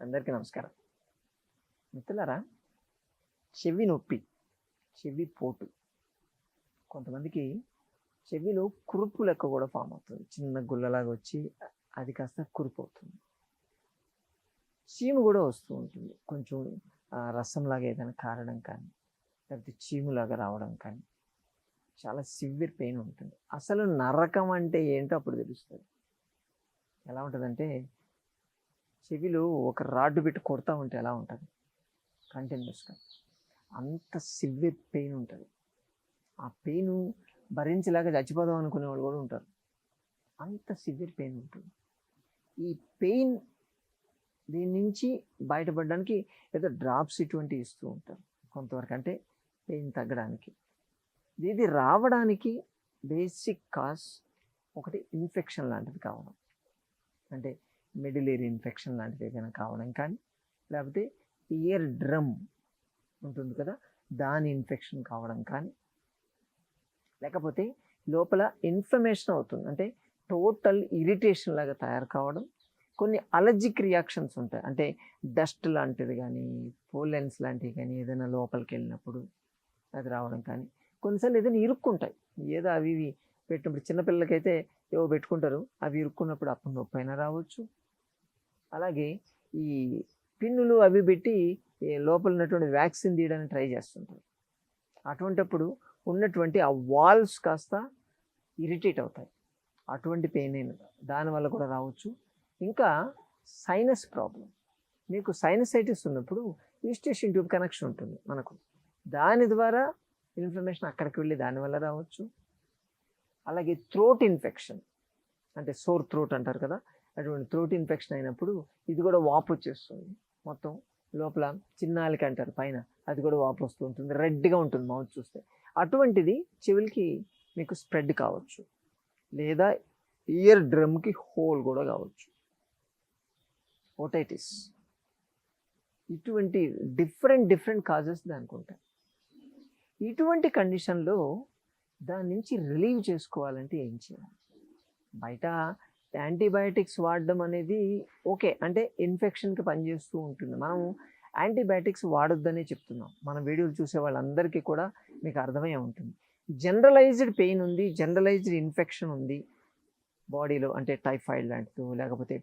అందరికీ నమస్కారం. మిత్రులారా చెవి నొప్పి చెవి పోటు. కొంతమందికి చెవిలో కురుపు లెక్క కూడా ఫామ్ అవుతుంది. చిన్న గుల్లలాగా వచ్చి అది కాస్త కురుపు అవుతుంది. చీము కూడా వస్తూ ఉంటుంది. కొంచెం రసంలాగా ఏదైనా కారడం కానీ లేకపోతే చీములాగా రావడం కానీ చాలా సివియర్ పెయిన్ ఉంటుంది. అసలు నరకం అంటే ఏంటో అప్పుడు తెలుస్తుంది. ఎలా ఉంటుందంటే చెవిలో ఒక రాడ్డు పెట్టి కొడతా ఉంటే ఎలా ఉంటుంది? కంటిన్యూస్గా. అంత సివియర్ పెయిన్ ఉంటుంది. ఆ పెయిన్ భరించలేక చచ్చిపోదాం అనుకునే వాళ్ళు కూడా ఉంటారు. అంత సివియర్ పెయిన్ ఉంటుంది. ఈ పెయిన్ దీని నుంచి బయటపడడానికి ఏదో డ్రాప్స్ ఇటువంటివి ఇస్తూ ఉంటారు కొంతవరకు అంటే పెయిన్ తగ్గడానికి. ఇది రావడానికి బేసిక్ కాజ్ ఒకటి ఇన్ఫెక్షన్ లాంటిది కావడం. అంటే మిడిల్ ఇయర్ ఇన్ఫెక్షన్ లాంటిది ఏదైనా కావడం కానీ లేకపోతే ఇయర్ డ్రమ్ ఉంటుంది కదా దాని ఇన్ఫెక్షన్ కావడం కానీ. లేకపోతే లోపల ఇన్ఫ్లమేషన్ అవుతుంది అంటే టోటల్ ఇరిటేషన్ లాగా తయారు కావడం. కొన్ని అలర్జిక్ రియాక్షన్స్ ఉంటాయి అంటే డస్ట్ లాంటిది కానీ పోలెన్స్ లాంటివి కానీ ఏదైనా లోపలికి వెళ్ళినప్పుడు అది రావడం కానీ. కొన్నిసార్లు ఏదైనా ఇరుక్కుంటాయి ఏదో అవి ఇవి పెట్టినప్పుడు చిన్నపిల్లలకైతే ఏవో పెట్టుకుంటారు అవి ఇరుక్కున్నప్పుడు అప్పుడు నొప్పి అయినా రావచ్చు. అలాగే ఈ పిన్నులు అవి పెట్టి లోపల ఉన్నటువంటి వ్యాక్సిన్ తీయడానికి ట్రై చేస్తుంటారు. అటువంటప్పుడు ఉన్నటువంటి ఆ వాల్వ్స్ కాస్త ఇరిటేట్ అవుతాయి. అటువంటి పెయిన్ అయిన దానివల్ల కూడా రావచ్చు. ఇంకా సైనస్ ప్రాబ్లం మీకు సైనసైటిస్ ఉన్నప్పుడు ఈస్టేషన్ ట్యూబ్ కనెక్షన్ ఉంటుంది మనకు. దాని ద్వారా ఇన్ఫ్లమేషన్ అక్కడికి వెళ్ళి దానివల్ల రావచ్చు. అలాగే థ్రోట్ ఇన్ఫెక్షన్ అంటే సోర్ థ్రోట్ అంటారు కదా అటువంటి త్రోట్ ఇన్ఫెక్షన్ అయినప్పుడు ఇది కూడా వాపు వచ్చేస్తుంది. మొత్తం లోపల చిన్నాలిక అంటారు పైన. అది కూడా వాపు వస్తూ ఉంటుంది. రెడ్గా ఉంటుంది మౌత్ చూస్తే. అటువంటిది చెవులకి మీకు స్ప్రెడ్ కావచ్చు. లేదా ఇయర్ డ్రమ్కి హోల్ కూడా కావచ్చు. ఓటైటిస్ ఇటువంటి డిఫరెంట్ డిఫరెంట్ కాజెస్ దానికి ఉంటాయి ఇటువంటి కండిషన్లో దాని నుంచి రిలీవ్ చేసుకోవాలంటే ఏం చేయాలి? బయట యాంటీబయాటిక్స్ వాడడం అనేది ఓకే. అంటే ఇన్ఫెక్షన్కి పనిచేస్తూ ఉంటుంది. మనం యాంటీబయాటిక్స్ వాడొద్దనే చెప్తున్నాం. మన వీడియోలు చూసే వాళ్ళందరికీ కూడా మీకు అర్థమై ఉంటుంది. జనరలైజ్డ్ పెయిన్ ఉంది జనరలైజ్డ్ ఇన్ఫెక్షన్ ఉంది బాడీలో అంటే టైఫాయిడ్ లాంటిది లేకపోతే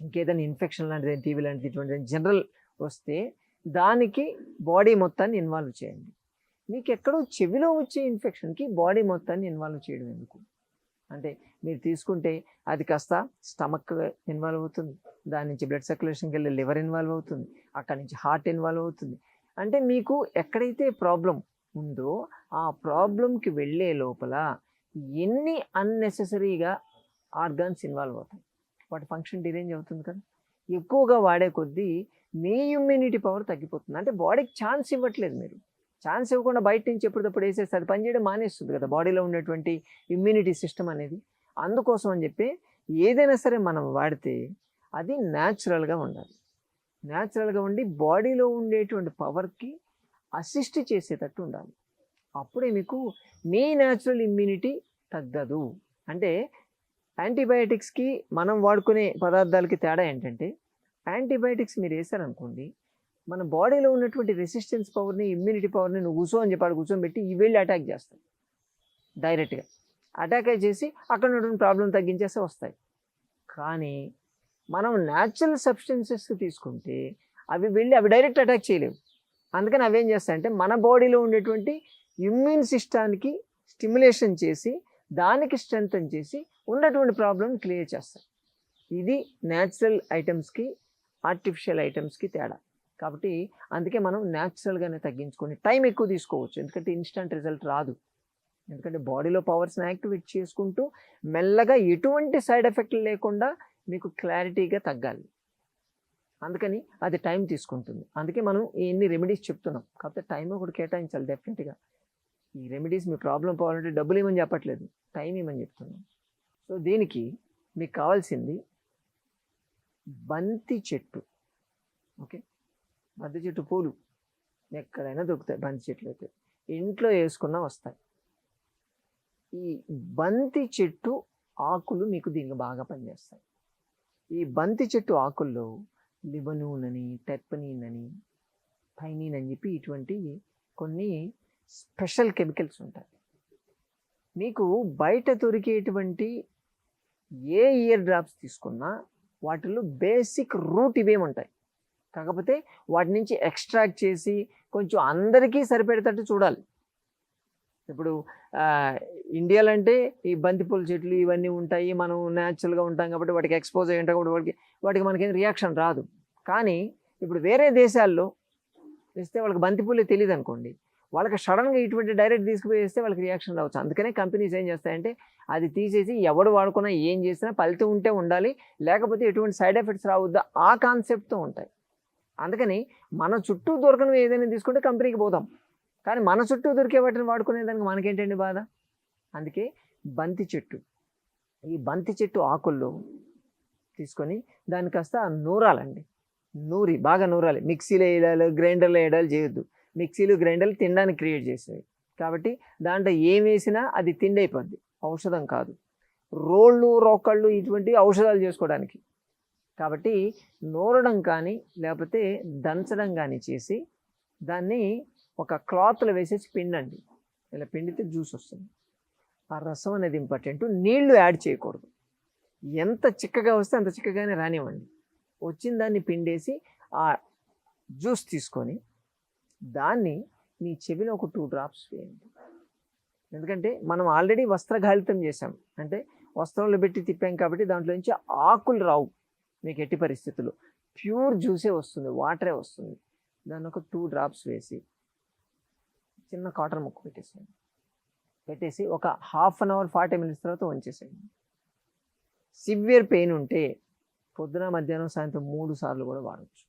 ఇంకేదైనా ఇన్ఫెక్షన్ లాంటిది టీవీ లాంటిది ఇటువంటి జనరల్ వస్తే దానికి బాడీ మొత్తాన్ని ఇన్వాల్వ్ చేయండి. మీకు ఎక్కడో చెవిలో వచ్చే ఇన్ఫెక్షన్కి బాడీ మొత్తాన్ని ఇన్వాల్వ్ చేయడం ఎందుకు? అంటే మీరు తీసుకుంటే అది కాస్త స్టమక్ ఇన్వాల్వ్ అవుతుంది. దాని నుంచి బ్లడ్ సర్క్యులేషన్కి వెళ్ళి లివర్ ఇన్వాల్వ్ అవుతుంది. అక్కడి నుంచి హార్ట్ ఇన్వాల్వ్ అవుతుంది. అంటే మీకు ఎక్కడైతే ప్రాబ్లం ఉందో ఆ ప్రాబ్లంకి వెళ్ళే లోపల ఎన్ని అన్నెసెసరీగా ఆర్గాన్స్ ఇన్వాల్వ్ అవుతాయి? వాటి ఫంక్షన్ డిరేంజ్ అవుతుంది కదా. ఎక్కువగా వాడే కొద్దీ మీ ఇమ్యూనిటీ పవర్ తగ్గిపోతుంది. అంటే బాడీకి ఛాన్స్ ఇవ్వట్లేదు మీరు. ఛాన్స్ ఇవ్వకుండా బయట నుంచి ఎప్పటికప్పుడు వేసేస్తే అది పనిచేయడం మానేస్తుంది కదా. బాడీలో ఉన్నటువంటి ఇమ్యూనిటీ సిస్టమ్ అనేది. అందుకోసం అని చెప్పి ఏదైనా సరే మనం వాడితే అది న్యాచురల్గా ఉండాలి. న్యాచురల్గా ఉండి బాడీలో ఉండేటువంటి పవర్కి అసిస్ట్ చేసేటట్టు ఉండాలి. అప్పుడే మీకు మీ న్యాచురల్ ఇమ్యూనిటీ తగ్గదు. అంటే యాంటీబయాటిక్స్కి మనం వాడుకునే పదార్థాలకి తేడా ఏంటంటే యాంటీబయాటిక్స్ మీరు వేసారనుకోండి మన బాడీలో ఉన్నటువంటి రెసిస్టెన్స్ పవర్ని ఇమ్యూనిటీ పవర్ని నువ్వు కూర్చో అని చెప్పాడు కూర్చోబెట్టి ఈ వెళ్ళి అటాక్ చేస్తాయి. డైరెక్ట్గా అటాక్ చేసి అక్కడ ఉన్నటువంటి ప్రాబ్లం తగ్గించేస్తే వస్తాయి. కానీ మనం న్యాచురల్ సబ్స్టెన్సెస్ తీసుకుంటే అవి వెళ్ళి అవి డైరెక్ట్ అటాక్ చేయలేవు. అందుకని అవి ఏం చేస్తాయంటే మన బాడీలో ఉండేటువంటి ఇమ్యూన్ సిస్టానికి స్టిమ్యులేషన్ చేసి దానికి స్ట్రెంగ్ చేసి ఉన్నటువంటి ప్రాబ్లమ్ క్లియర్ చేస్తాయి. ఇది న్యాచురల్ ఐటమ్స్కి ఆర్టిఫిషియల్ ఐటమ్స్కి తేడా. కాబట్టి అందుకే మనం న్యాచురల్గానే తగ్గించుకొని టైం ఎక్కువ తీసుకోవచ్చు. ఎందుకంటే ఇన్స్టంట్ రిజల్ట్ రాదు. ఎందుకంటే బాడీలో పవర్స్ని యాక్టివేట్ చేసుకుంటూ మెల్లగా ఎటువంటి సైడ్ ఎఫెక్ట్లు లేకుండా మీకు క్లారిటీగా తగ్గాలి. అందుకని అది టైం తీసుకుంటుంది. అందుకే మనం ఎన్ని రెమెడీస్ చెప్తున్నాం. కాకపోతే టైం ఒకటి కేటాయించాలి డెఫినెట్గా. ఈ రెమెడీస్ మీ ప్రాబ్లం పోవాలంటే డబ్బులు ఏమని చెప్పట్లేదు. టైం ఏమని చెప్తున్నాం. సో దీనికి మీకు కావాల్సింది బంతి చెట్టు. ఓకే? బంతి చెట్టు పూలు. ఎక్కడైనా దొరుకుతాయి బంతి చెట్లు అయితే. ఇంట్లో వేసుకున్నా వస్తాయి. ఈ బంతి చెట్టు ఆకులు మీకు దీనికి బాగా పనిచేస్తాయి. ఈ బంతి చెట్టు ఆకుల్లో లిబనూన్ అని టెర్పనీన్ అని థైనిన్ అని చెప్పి ఇటువంటి కొన్ని స్పెషల్ కెమికల్స్ ఉంటాయి. మీకు బయట దొరికేటువంటి ఏ ఇయర్ డ్రాప్స్ తీసుకున్నా వాటిలో బేసిక్ రూట్ ఇవేమి ఉంటాయి. కాకపోతే వాటి నుంచి ఎక్స్ట్రాక్ట్ చేసి కొంచెం అందరికీ సరిపెడేటట్టు చూడాలి. ఇప్పుడు ఇండియాలో అంటే ఈ బంతిపూల చెట్లు ఇవన్నీ ఉంటాయి మనం న్యాచురల్గా ఉంటాం కాబట్టి వాటికి ఎక్స్పోజ్ అయ్యి ఉంటాం కాబట్టి వాటికి వాటికి మనకేం రియాక్షన్ రాదు. కానీ ఇప్పుడు వేరే దేశాల్లో ఇస్తే వాళ్ళకి బంతిపూలే తెలియదు అనుకోండి వాళ్ళకి సడన్గా ఇటువంటి డైరెక్ట్ తీసుకుపోయి వేస్తే వాళ్ళకి రియాక్షన్ రావచ్చు. అందుకనే కంపెనీస్ ఏం చేస్తాయంటే అది తీసేసి ఎవడు వాడుకున్నా ఏం చేసినా ఫలితం ఉంటే ఉండాలి లేకపోతే ఎటువంటి సైడ్ ఎఫెక్ట్స్ రావద్దా ఆ కాన్సెప్ట్తో ఉంటాయి. అందుకని మన చుట్టూ దొరకనివి ఏదైనా తీసుకుంటే కంపెనీకి పోతాం కానీ మన చుట్టూ దొరికే వాటిని వాడుకునే దానికి మనకేంటండి బాధ? అందుకే బంతి చెట్టు. ఈ బంతి చెట్టు ఆకుల్లో తీసుకొని దాని కాస్త నూరాలండి. నూరి బాగా నూరాలి. మిక్సీలో వేయడాలు గ్రైండర్లో వేయడాలు చేయొద్దు. మిక్సీలు గ్రైండర్లు తినడానికి క్రియేట్ చేసేవి. కాబట్టి దాంట్లో ఏం వేసినా అది తిండి అయిపోద్ది. ఔషధం కాదు. రోళ్ళు రోకళ్ళు ఇటువంటి ఔషధాలు చేసుకోవడానికి. కాబట్టి నూరడం కానీ లేకపోతే దంచడం కానీ చేసి దాన్ని ఒక క్లాత్లో వేసేసి పిండండి. ఇలా పిండితే జ్యూస్ వస్తుంది. ఆ రసం అనేది ఇంపార్టెంట్. నీళ్ళు యాడ్ చేయకూడదు. ఎంత చిక్కగా వస్తే అంత చిక్కగానే రానివ్వండి. వచ్చిన దాన్ని పిండేసి ఆ జ్యూస్ తీసుకొని దాన్ని మీ చెవిలో ఒక టూ డ్రాప్స్ వేయండి. ఎందుకంటే మనం ఆల్రెడీ వస్త్రఘాళితం చేసాం అంటే వస్త్రంలో పెట్టి తిప్పాం కాబట్టి దాంట్లో నుంచి ఆకులు రావు. మీకు ఎట్టి పరిస్థితులు. ప్యూర్ జ్యూసే వస్తుంది వాటరే వస్తుంది. దాని ఒక టూ డ్రాప్స్ వేసి చిన్న కాటన్ ముక్క పెట్టేసేయండి. పెట్టేసి ఒక half an hour forty minutes తర్వాత వంచేసేయండి. సివియర్ పెయిన్ ఉంటే పొద్దున మధ్యాహ్నం సాయంత్రం మూడు సార్లు కూడా వాడచ్చు.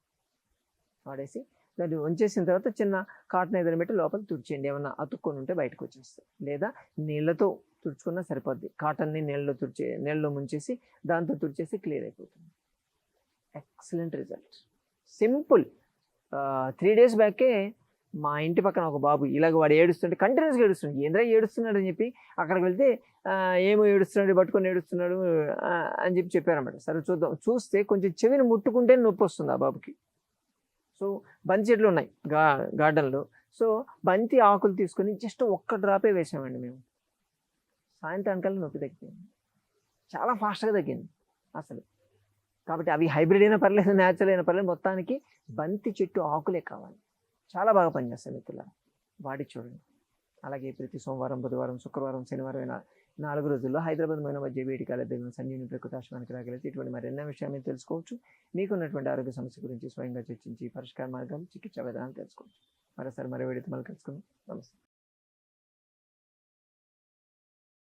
వాడేసి దాన్ని వంచేసిన తర్వాత చిన్న కాటన్ ఏదైనా పెట్టి లోపల తుడిచేయండి. ఏమన్నా అతుక్కొని ఉంటే బయటకు వచ్చేస్తాయి. లేదా నీళ్ళతో తుడుచుకున్నా సరిపోద్ది. కాటన్ని నీళ్ళలో తుడిచే నీళ్ళలో ముంచేసి దాంతో తుడిచేసి క్లియర్ అయిపోతుంది. Excellent result simple three days బ్యాకే మా ఇంటి పక్కన ఒక బాబు ఇలాగ వాడు ఏడుస్తుంటే కంటిన్యూస్గా ఏడుస్తుండే ఏంద్రా ఏడుస్తున్నాడు? అని చెప్పి అక్కడికి వెళ్తే ఏమో ఏడుస్తున్నాడు పట్టుకొని ఏడుస్తున్నాడు అని చెప్పి చెప్పారన్నమాట. సరే చూద్దాం. చూస్తే కొంచెం చెవిని ముట్టుకుంటే నొప్పి వస్తుంది ఆ బాబుకి. సో బంతి చెట్లు ఉన్నాయి గా గార్డెన్లో. సో బంతి ఆకులు తీసుకొని జస్ట్ ఒక్క డ్రాపే వేసామండి మేము. సాయంత్రానికల్లా నొప్పి తగ్గింది చాలా ఫాస్ట్గా తగ్గింది అసలు. కాబట్టి అవి హైబ్రిడ్ అయినా పర్లేదు న్యాచురల్ అయినా పర్లేదు. మొత్తానికి బంతి చెట్టు ఆకులే కావాలి. చాలా బాగా పనిచేస్తాయి మిత్రులారా. వాడి చూడండి. అలాగే ప్రతి సోమవారం బుధవారం శుక్రవారం శనివారం అయినా నాలుగు రోజుల్లో హైదరాబాద్ మైన మధ్య వేడికాల దగ్గర సంజీవుని ప్రకృతాశ్రమానికి రాగలిగితే ఇటువంటి మరెన్నో విషయాలు తెలుసుకోవచ్చు. మీకున్నటువంటి ఆరోగ్య సమస్య గురించి స్వయంగా చర్చించి పరిష్కార మార్గం చికిత్సా విధానం తెలుసుకోవచ్చు. మరోసారి మరో వేడితో మళ్ళీ కలుసుకుందాం. నమస్తే.